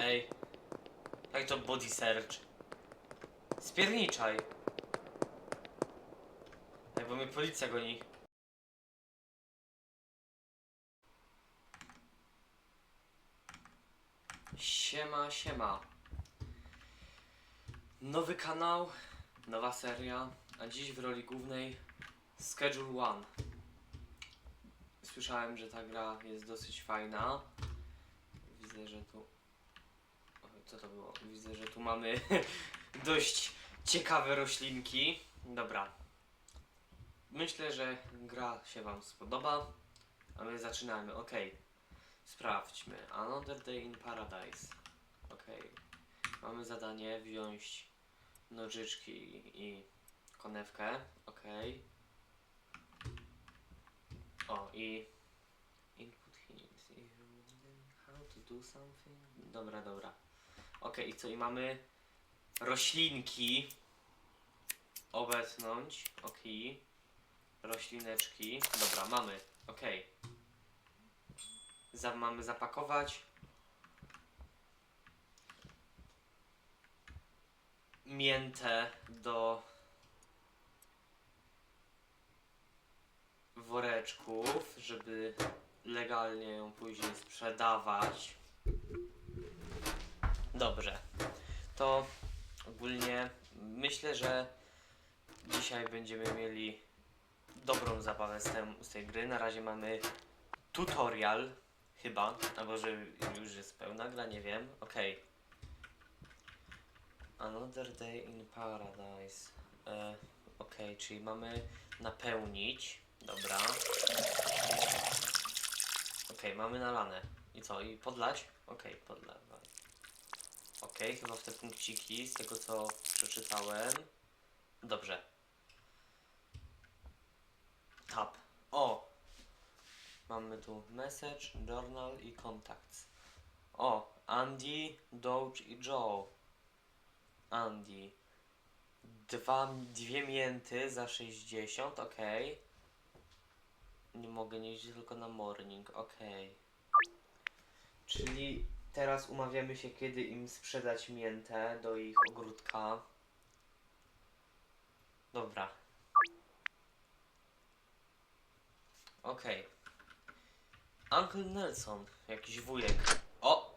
Ej. Jak to body search? Spierniczaj. Ej, bo mnie policja goni. Siema, siema. Nowy kanał, nowa seria, a dziś w roli głównej Schedule One. Słyszałem, że ta gra jest dosyć fajna. Widzę, że tu. Co to było? Widzę, że tu mamy dość ciekawe roślinki. Dobra. Myślę, że gra się Wam spodoba. A my zaczynamy. Ok. Sprawdźmy. Another Day in Paradise. Ok. Mamy zadanie wziąć nożyczki i konewkę. Ok. O i input. How to do something. Dobra, dobra. Ok, i co? I mamy roślinki. Obetnąć. Ok. Roślineczki. Dobra, mamy. Ok. Za, mamy zapakować. Miętę do woreczków, żeby legalnie ją później sprzedawać. Dobrze. To ogólnie myślę, że dzisiaj będziemy mieli dobrą zabawę z, tem, z tej gry. Na razie mamy tutorial, chyba, albo że już jest pełna gra, nie wiem. Okej. Another day in paradise. E, Okej, czyli mamy napełnić. Dobra. Okej, mamy nalane. I co? I podlać? Okej, podlewaj. Okej, chyba w te punkciki, z tego co przeczytałem. Dobrze. Tab. O! Mamy tu message, journal i contacts. O! Andy, Doge i Joe. Andy. Dwa, dwie mięty za 60, ok. Nie mogę nie tylko na morning, ok. Czyli teraz umawiamy się, kiedy im sprzedać miętę do ich ogródka. Dobra. Okej. Uncle Nelson, jakiś wujek. O!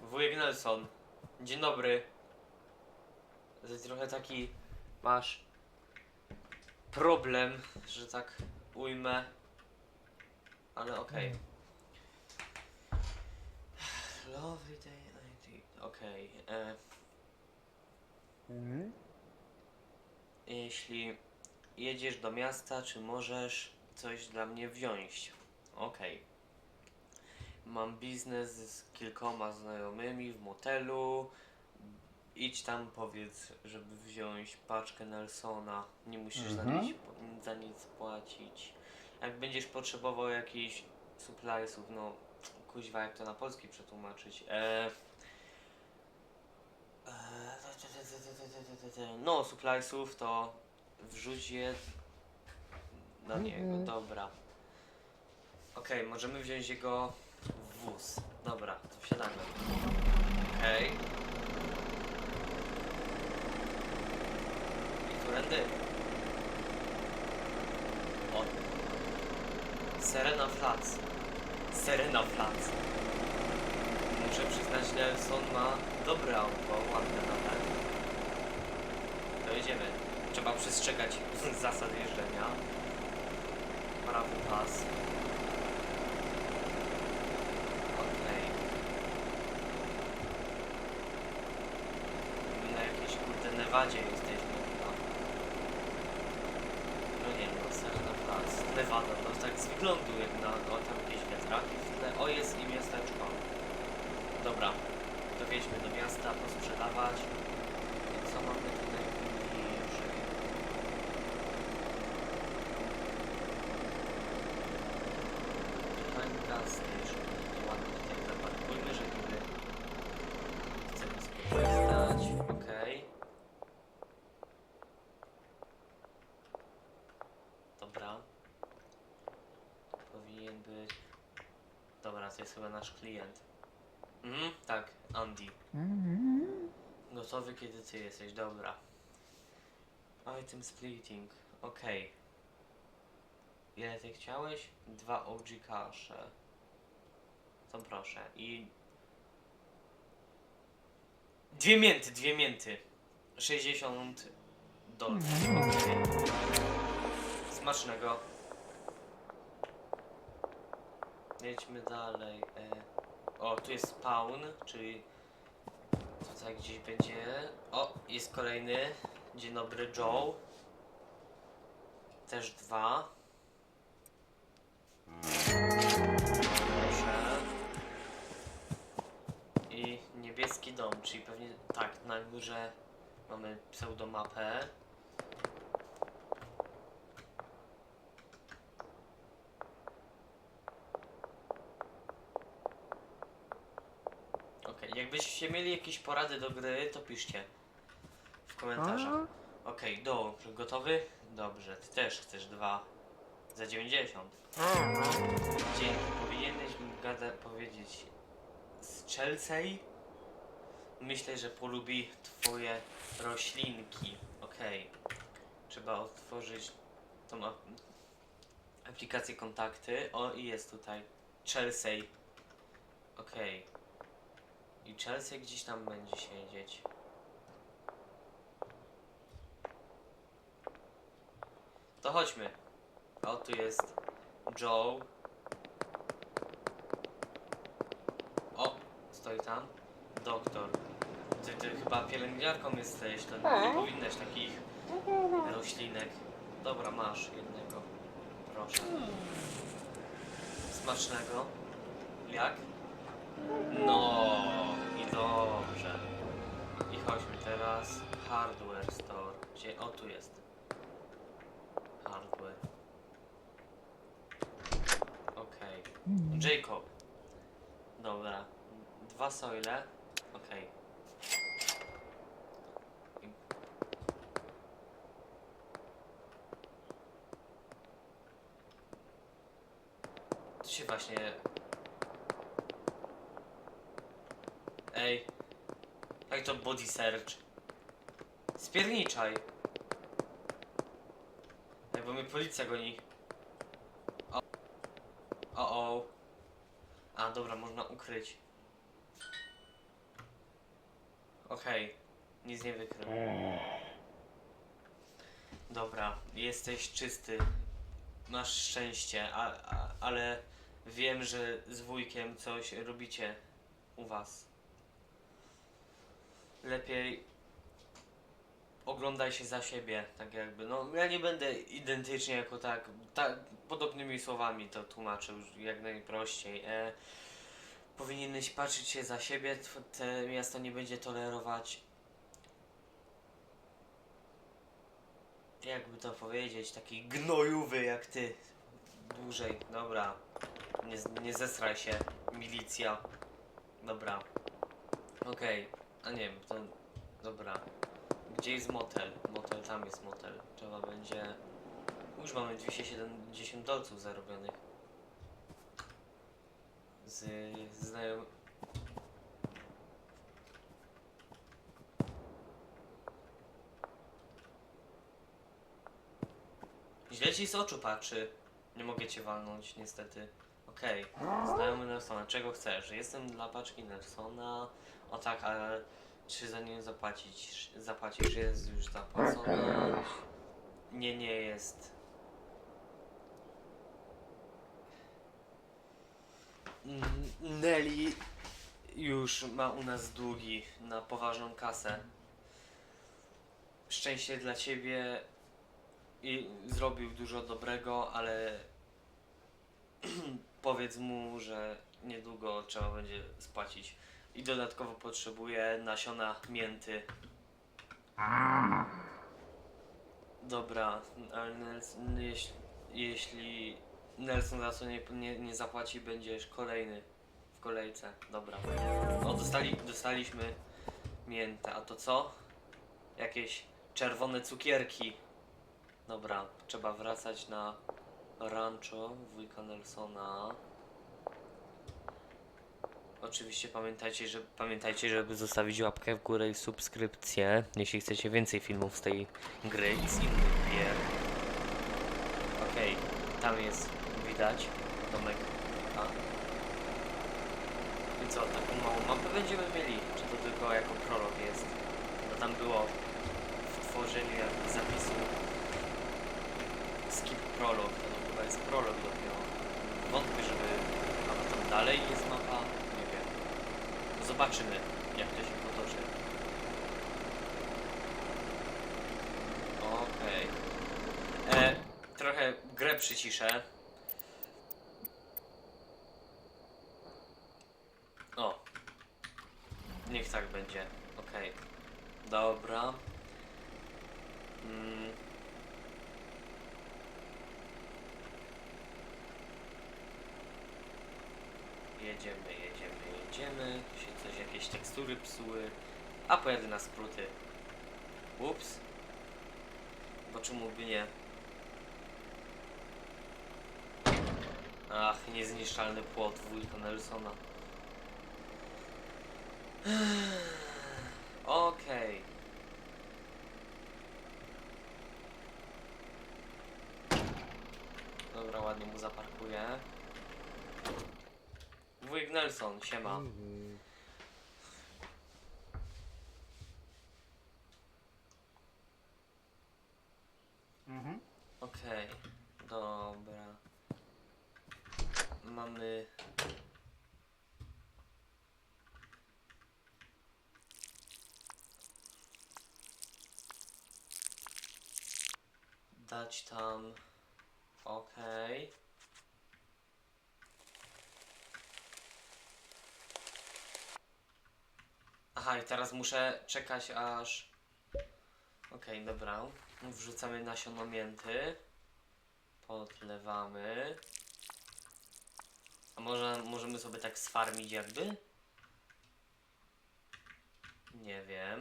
Wujek Nelson. Dzień dobry. Ty trochę taki masz problem, że tak ujmę. Ale okej. Lovely day I. Okej. e, Mhm. Jeśli jedziesz do miasta, czy możesz coś dla mnie wziąć? Okej. Mam biznes z kilkoma znajomymi w motelu. Idź tam, powiedz, żeby wziąć paczkę Nelsona. Nie musisz za, Mhm. nic, za nic płacić. Jak będziesz potrzebował jakichś suppliesów, no kuźwa, jak to na polski przetłumaczyć. E, e, no, suppliesów to wrzuć je do niego, Mhm. dobra. Okej, możemy wziąć jego wóz. Dobra, to wsiadamy. Okej. I którędy? O. Serena Flats. Serena Flats. Muszę przyznać, Nelson ma dobre auto, ładne nawet. To jedziemy. Trzeba przestrzegać zasad jeżdżenia. Prawy pas. Okej. My na jakiejś kurde Nevadzie jesteśmy chyba. No nie no, Serena Flats. Nevada, to tak z wyglądu jak na o, tam jakieś wiatraki w tle. O, jest i miasteczko. Dobra, miasta, posprzedawać. Co mamy tu najbliżej? Time gas station. To ładnie tutaj zaparkujmy, że niby chcemy skorzystać. Okej. Dobra. Powinien być... Dobra, to jest chyba nasz klient. Mhm, tak, Andy. Gotowy kiedy ty jesteś, dobra. Item splitting, okej. Ile ty chciałeś? Dwa OG kasze. To proszę. I... Dwie mięty, dwie mięty. 60 dolarów. Okej. Smacznego. Jedźmy dalej. E, o, tu jest spawn, czyli tutaj gdzieś będzie. O, jest kolejny. Dzień dobry, Joe. Też dwa. Proszę. I niebieski dom, czyli pewnie tak, na górze mamy pseudomapę. Okej, jakbyście mieli jakieś porady do gry, to piszcie w komentarzach. Okej, dobrze, gotowy? Dobrze, ty też chcesz dwa za 90. Dzięki, powinieneś mi gada powiedzieć z Chelsea? Myślę, że polubi twoje roślinki. Okej. Trzeba otworzyć tą ap aplikację kontakty. O, i jest tutaj Chelsea. Okej. I Chelsea gdzieś tam będzie siedzieć. To chodźmy. O, tu jest Joe. O, stoi tam. Doktor. Ty, ty chyba pielęgniarką jesteś, to nie powinnaś takich roślinek. Dobra, masz jednego. Proszę. Smacznego. Jak? No i dobrze. I chodźmy teraz. Hardware store. Gdzie? O, tu jest. Hardware. Okej. Jacob. Dobra. Dwa soile. Okej. Tu się właśnie... Ej. Jak to body search? Spierniczaj. Ej, bo mnie policja goni. O. O, o. A, dobra, można ukryć. Okej, nic nie wykrył. Dobra, jesteś czysty. Masz szczęście, a, a, ale wiem, że z wujkiem coś robicie u was. Lepiej oglądaj się za siebie, tak jakby. No, ja nie będę identycznie jako tak, tak podobnymi słowami to tłumaczył, jak najprościej. E, powinieneś patrzeć się za siebie, te miasto nie będzie tolerować. Jakby to powiedzieć, takiej gnojówy jak ty. Dłużej, dobra. Nie, nie zesraj się, milicja. Dobra. Okej, a nie wiem, to. Dobra. Gdzie jest motel? Motel, tam jest motel. Trzeba będzie. Już mamy 270 dolców zarobionych. Z, z znajom... Źle ci z oczu patrzy. Nie mogę cię walnąć, niestety. Okej, znajomy Nelsona, czego chcesz? Jestem dla paczki Nelsona. O tak, ale czy za nią zapłacić? Zapłacisz, jest już zapłacona. Nie, nie jest. Nelly już ma u nas długi na poważną kasę. Szczęście dla ciebie i zrobił dużo dobrego, ale powiedz mu, że niedługo trzeba będzie spłacić. I dodatkowo potrzebuje nasiona mięty. Dobra, ale Nelson, jeśli, jeśli Nelson za to nie, nie, nie zapłaci, będziesz kolejny w kolejce. Dobra. O, dostali, dostaliśmy miętę. A to co? Jakieś czerwone cukierki. Dobra, trzeba wracać na rancho wujka Nelsona. oczywiście pamiętajcie, że, pamiętajcie, żeby zostawić łapkę w górę i subskrypcję, jeśli chcecie więcej filmów z tej gry i z innych gier. Okej, tam jest, widać, domek A. I co, taką małą mapę będziemy mieli? Czy to tylko jako prolog jest? Bo tam było w tworzeniu zapisu skip prolog, jest prolog dopiero. Wątpię, żeby a tam dalej jest mapa, nie wiem. Zobaczymy, jak to się potoczy. Okej. E, Trochę grę przyciszę. O. Niech tak będzie. Okej. Dobra. Jedziemy, jedziemy, jedziemy. Tu się coś, jakieś tekstury psuły. A pojadę na skróty. Ups. Bo czemu by nie? Ach, niezniszczalny płot wujka Nelsona. Okej. Dobra, ładnie mu zaparkuję. Wujek Nelson, siema. Mhm. Okej, dobra. Mamy. Dać tam. Okej. Aha, i teraz muszę czekać aż. Okej, dobra. Wrzucamy nasiono mięty. Podlewamy. A może możemy sobie tak sfarmić jakby? Nie wiem.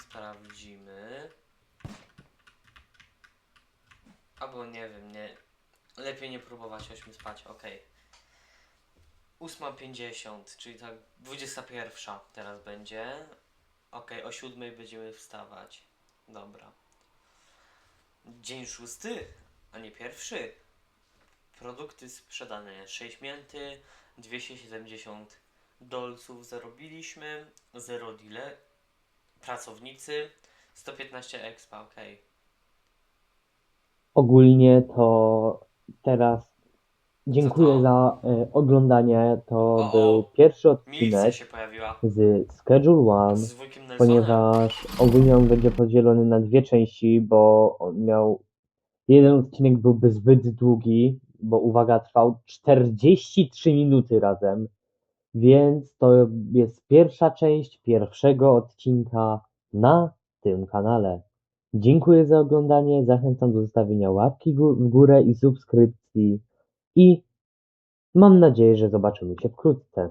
Sprawdzimy. Albo nie wiem, nie. Lepiej nie próbować 8 spać, okej. 8.50, czyli tak 21 teraz będzie. Okej, o 7 będziemy wstawać. Dobra. Dzień szósty, a nie pierwszy. Produkty sprzedane. 6 mięty, 270 dolców zarobiliśmy, 0 deale, pracownicy, 115 expa, okej. Ogólnie to teraz dziękuję za e, oglądanie. To O, o. był pierwszy Milicja odcinek się pojawiła z Schedule One, z wujkiem Nelsonem. ponieważ ogólnie on będzie podzielony na dwie części, bo on miał jeden odcinek byłby zbyt długi, bo uwaga, trwał 43 minuty razem. Więc to jest pierwsza część pierwszego odcinka na tym kanale. Dziękuję za oglądanie, zachęcam do zostawienia łapki gó- w górę i subskrypcji i mam nadzieję, że zobaczymy się wkrótce.